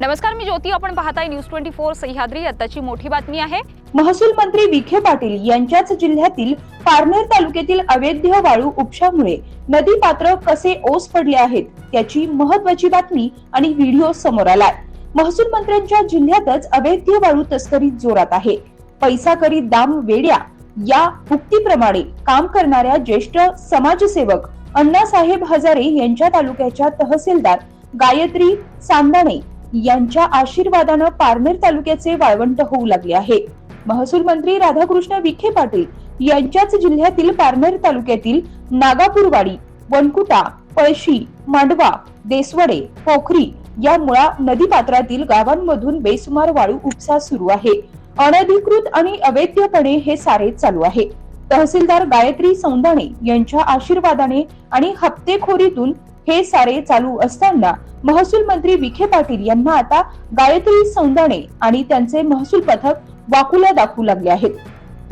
नमस्कार मी ज्योती. आपण पाहताय न्यूज ट्वेंटी फोर सह्याद्री. आताची मोठी बातमी आहे. महसूल मंत्री विखे पाटील यांच्याच जिल्ह्यातील पारनेर तालुक्यातील अवैध वाळू उपशामुळे नदी पात्र कसे ओस पडले आहेत त्याची महत्वाची बातमी आणि व्हिडिओ समोर आलाय. महसूल मंत्र्यांच्या जिल्ह्यातच अवैध वाळू तस्करी जोरात आहे. पैसा करी दाम वेड्या या उक्तीप्रमाणे काम करणाऱ्या ज्येष्ठ समाजसेवक अण्णासाहेब हजारे यांच्या तालुक्याच्या तहसीलदार गायत्री सांदाणे यांच्या आशीर्वादानं पारनेर तालुक्याचे वाळवंट होऊ लागले आहे. महसूल मंत्री राधाकृष्ण विखे पाटील यांच्याच जिल्ह्यातील पारनेर तालुक्यातील नागापूरवाडी वनकुटा पळशी मांडवा देसवडे पोखरी या मुळा नदीपात्रातील गावांमधून बेसुमार वाळू उपसा सुरू आहे. अनधिकृत आणि अवैधपणे हे सारे चालू आहे. तहसीलदार गायत्री सौंदाणे यांच्या आशीर्वादाने आणि हप्तेखोरीतून हे सारे चालू असताना महसूल मंत्री विखे पाटील यांना आता गायत्री सौंदाणे आणि त्यांचे महसूल पथक वाकुला दाखवू लागले आहेत.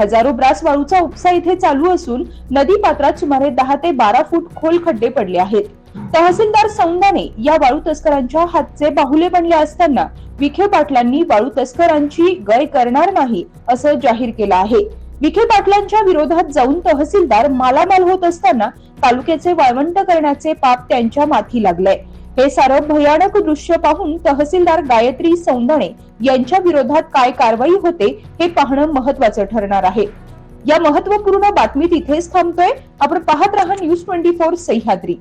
हजारो ब्रास वाळूचा उपसा इथे चालू असून नदी पात्रात सुमारे दहा ते बारा फूट खोल खड्डे पडले आहेत. तहसीलदार सौंदाने या वाळू तस्करांच्या हातचे बाहुले बनले असताना विखे पाटलांनी वाळू तस्करांची गय करणार नाही असं जाहीर केलं आहे. विखे पाटलांच्या विरोधात जाऊन तहसीलदार मालामाल होत असताना तालुक्याचे वाळवंट करण्याचे पाप त्यांच्या माथी लागलंय. हे सारं भयानक दृश्य पाहून तहसीलदार गायत्री सौंदणे यांच्या विरोधात काय कारवाई होते हे पाहणं महत्वाचं ठरणार आहे. या महत्त्वपूर्ण बातमी तिथेच थांबतोय. आपण पाहत राहा न्यूज ट्वेंटी फोर सह्याद्री.